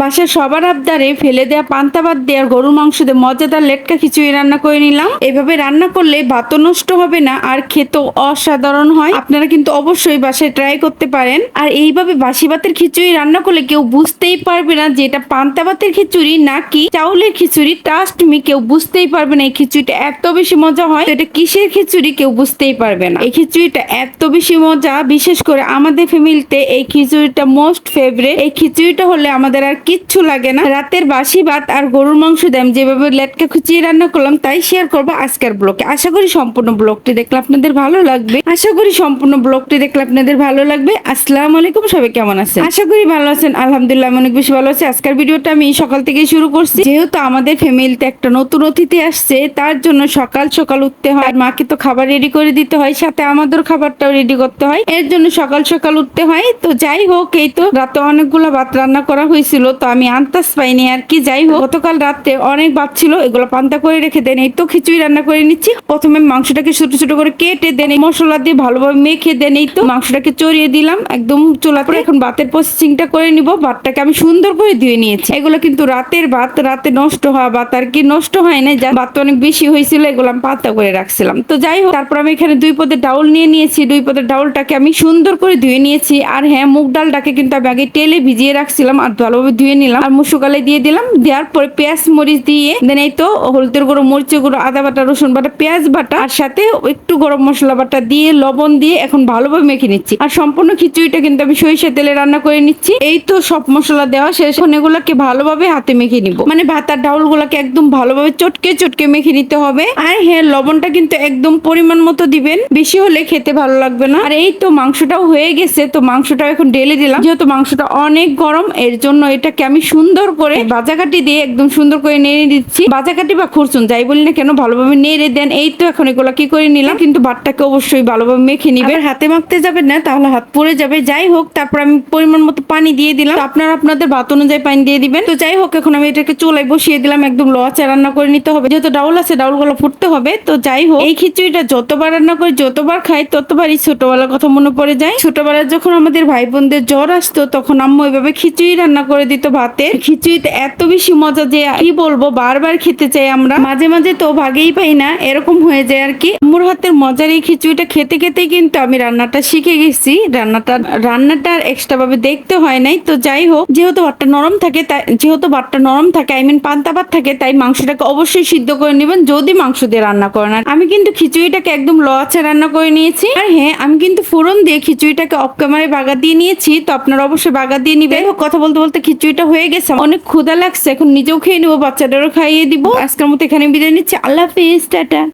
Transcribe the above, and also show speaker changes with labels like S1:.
S1: বাসার সবার আবদারে ফেলে দেওয়া পান্তা ভাত দেওয়ার গরুর মাংস দিয়ে মজাদার লেটকা খিচুড়ি রান্না করে নিলাম। এভাবে রান্না করলে ভাতও নষ্ট হবে না আর খেতেও অসাধারণ হয়। আপনারা কিন্তু অবশ্যই বাসায় ট্রাই করতে পারেন। আর এইভাবে বাসি ভাতের খিচুড়ি রান্না করলে কেউ বুঝতেই পারবে না যে এটা পান্তা ভাতের খিচুড়ি নাকি চাউলের খিচুড়ি। টাস্ট মি কেউ বুঝতেই পারবে না এই খিচুড়িটা এত বেশি মজা হয়। এটা কিসের খিচুড়ি কেউ বুঝতেই পারবে না। এই খিচুড়িটা এত বেশি মজা, বিশেষ করে আমাদের ফ্যামিলিতে এই খিচুড়িটা মোস্ট ফেভারেট এই খিচুড়িটা হলে আমাদের আর কিচ্ছু লাগে না। রাতের বাসি, ভাত আর গরুর মাংস দেম যেভাবে লেটকা খুচিয়ে রান্না করলাম, তাই শেয়ার করব আজকের ব্লগে আশা করি সম্পূর্ণ ব্লগটি দেখলে আপনাদের ভালো লাগবে। আশা করি সম্পূর্ণ ব্লগটি দেখলে আপনাদের ভালো লাগবে। আসসালামু আলাইকুম, সবাই কেমন আছেন? আশা করি ভালো আছেন। আলহামদুলিল্লাহ অনেক বেশি ভালো আছি। আজকের ভিডিওটা আমি সকাল থেকে শুরু করছি। যেহেতু আমাদের ফ্যামিলিতে একটা নতুন অতিথি আসছে, তার জন্য সকাল সকাল উঠতে হয়। মাকে তো খাবার রেডি করে দিতে হয়, সাথে আমাদের খাবারটাও রেডি করতে হয়। এর জন্য সকাল সকাল উঠতে হয়। তো যাই হোক, এই তো রাতে অনেকগুলো ভাত রান্না করা হয়েছিল। তো আমি আন্তাজ পাইনি আর কি, যাই হোক। গতকাল রাতে অনেক ভাত ছিল, এগুলো পান্তা করে রেখে দেন। এই তো খিচুড়ি রান্না করে নিচ্ছি। প্রথমে মাংসটাকে ছোট ছোট করে কেটে দেন। মশলা দিয়ে ভালোভাবে মেখে দেন। এই তো মাংসটাকে চড়িয়ে দিলাম, একদম চুলা করে। এখন ভাতের প্রসেসিংটা করে নিব। ভাতটাকে আমি সুন্দর করে ধুয়ে নিয়েছি। এগুলো কিন্তু রাতের ভাত, রাতে নষ্ট হওয়া ভাত আর কি। নষ্ট হয় না যা ভাত অনেক বেশি হয়েছিল, এগুলো আমি পাতা করে রাখছিলাম। তো যাই হোক, তারপর আমি এখানে দুই পদের ডাউল নিয়ে নিয়েছি। দুই পদের ডাউলটাকে আমি সুন্দর করে ধুয়ে নিয়েছি। আর হ্যাঁ মুগ ডালটাকে কিন্তু আমি আগে তেলে ভিজিয়ে রাখছিলাম। আর ভালোভাবে ধুয়ে নিলাম। আর মুসুকালে দিয়ে দিলাম। দেওয়ার পরে পেঁয়াজ, মরিচ দিয়ে দেন এই তো হলুদের গুঁড়ো, মরিচের গুঁড়ো, আদা বাটা, রসুন বাটা, পেঁয়াজ বাটা, আর সাথে একটু গরম মশলা বাটা দিয়ে লবণ দিয়ে এখন ভালোভাবে মেখে নিচ্ছি। আর সম্পূর্ণ খিচুড়িটা কিন্তু আমি সরিষা তেলে রান্না করে নিচ্ছি। এই তো সব মশলা দেওয়া শেষ। এখন এগুলোকে ভালোভাবে হাতে মেখে নিব। মানে ভাতার ডাউল গুলাকে একদম ভালোভাবে চটকে চটকে মেখে নিতে হবে। আর হ্যাঁ লবণটা কিন্তু একদম পরিমাণ মতো দিবেন। বেশি হলে খেতে ভালো লাগবে না। আর এই তো মাংসটাও হয়ে গেছে। তো মাংসটাও এখন ঢেলে দিলাম। যেহেতু মাংসটা অনেক গরম, এর জন্য এটাকে আমি সুন্দর করে বাজাকাটি দিয়ে একদম সুন্দর করে নেড়ে দিচ্ছি। বাজাকাটি বা খুরচুন যাই বলি না কেন ভালোভাবে নেড়ে দেন। এই তো এখন এগুলো কি করে নিলাম? কিন্তু ভাতটাকে অবশ্যই ভালোভাবে মেখে নিবে আর হাতে মাখতে যাবেন না তাহলে হাত পড়ে যাবে। যাই হোক তারপর আমি পরিমাণ মতো পানি দিয়ে দিলাম। আপনারা আপনাদের ভাত অনুযায়ী পানি দিয়ে দিবেন। তো যাই হোক এখন আমি এটাকে চুলায় বসিয়ে দিলাম। একদম লোয়াচা রান্না করে নিতে হবে। যেহেতু ডাউল আছে ডাউলগুলো ফুটতে হবে। তো যাই হোক এই খিচুড়িটা যতবার রান্না করি যতবার খাই ততবারই ছোটবেলার কথা মনে পড়ে যায়। ছোটবেলায় যখন আমাদের ভাই বোনদের জ্বর আসতো তখন আম্মু এভাবে খিচুড়ি রান্না করে দিত। ভাতে খিচুড়িতে এত বেশি মজা যে কি বলব, বারবার খেতে চাই আমরা। মাঝে মাঝে তো ভাগেই পাই না, এরকম হয়ে যায় আর কি। আম্মুর হাতের মজার এই খিচুড়িটা খেতে খেতেই কিন্তু আমি রান্নাটা শিখে গেছি। রান্নাটা রান্নাটা এক্সট্রা ভাবে দেখতে হয় নাই। তো যাই হোক, যেহেতু ভাতটা নরম থাকে, তাই, যেহেতু ভাতটা নরম থাকে আই মিন পান্তা ভাত থাকে, তাই মাংসটাকে অবশ্যই সিদ্ধ করে নেবেন, যদি মাংস দিয়ে রান্না করেন। আর আমি কিন্তু খিচুড়িটাকে একদম লচা রান্না করে নিয়েছি। আর হ্যাঁ আমি কিন্তু ফোড়ন দিয়ে খিচুড়িটাকে অফ ক্যামেরায় বাগা দিয়ে নিয়েছি, তো আপনারা অবশ্যই বাগা দিয়ে নিবেন। কথা বলতে বলতে খিচুড়িটা হয়ে গেছে। অনেক ক্ষুধা লাগছে, এখন নিজেও খেয়ে নেব, বাচ্চাদেরও খাইয়ে দিব। আজকের মতো এখানে বিদায় নিচ্ছি। আল্লাহ হাফিজ, টাটা।